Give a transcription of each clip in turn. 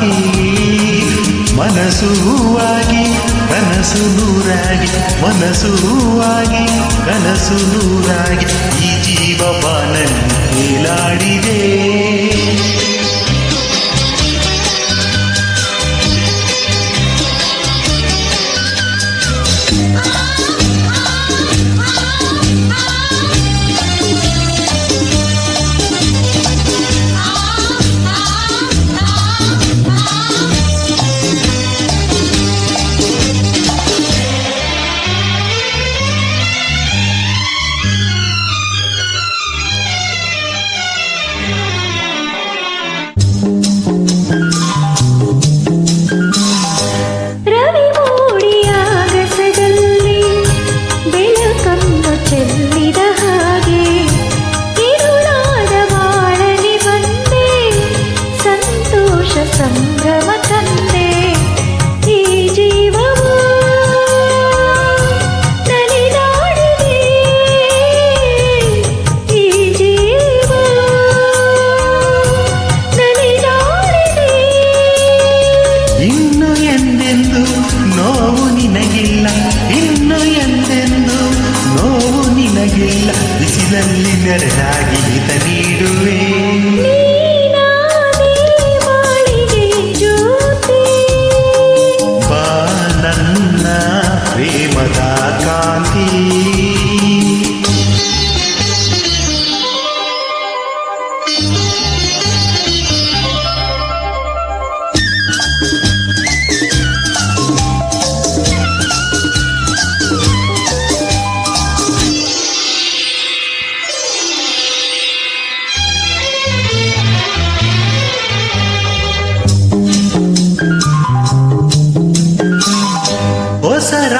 ಕಾಂತಿ ಮನಸ್ಸು ಹೂವಾಗಿ ಕನಸು ನೂರಾಗಿ ಮನಸು ಹೂವಾಗಿ ಕನಸು ನೂರಾಗಿ ಈ ಜೀವ ಬಾನಲ್ಲಿ ತೇಲಾಡಿದೆ ಸಂಭ್ರಮ ತಂದೆ ಈ ಜೀವವು ನಲಿದಾಡಿದೆ ಈ ಜೀವ ನಲಿದಾಡಿದೆ ಇನ್ನು ಎಂದೆಂದು ನೋವು ನಿನಗಿಲ್ಲ ಇನ್ನು ಎಂದೆಂದು ನೋವು ನಿನಗಿಲ್ಲ ಬಿಸಿಲಲ್ಲಿ ನೆರಳಾಗಿ ಹಿತ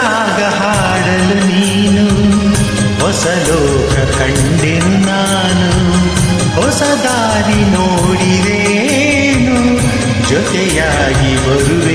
ರಾಗ ಹಾಡಲು ನೀನು ಹೊಸ ಲೋಕ ಕಂಡೆನು ನಾನು. ಹೊಸ ದಾರಿ ನೋಡಿದೇನು ಜೊತೆಯಾಗಿ ಬರುವೆ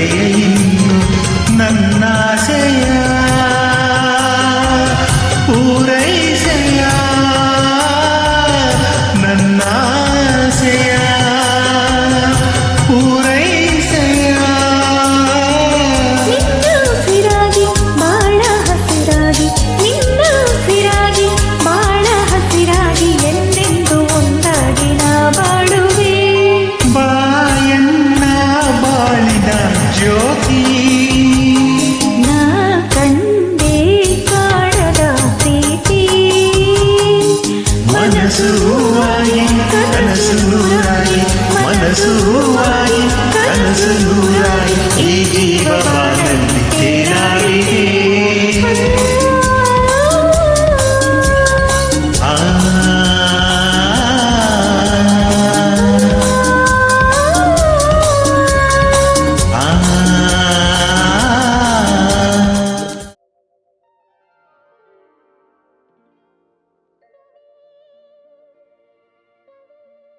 మనసువాయి మనసువాయి మనసువాయి మనసువాయి ఈ జీవమాన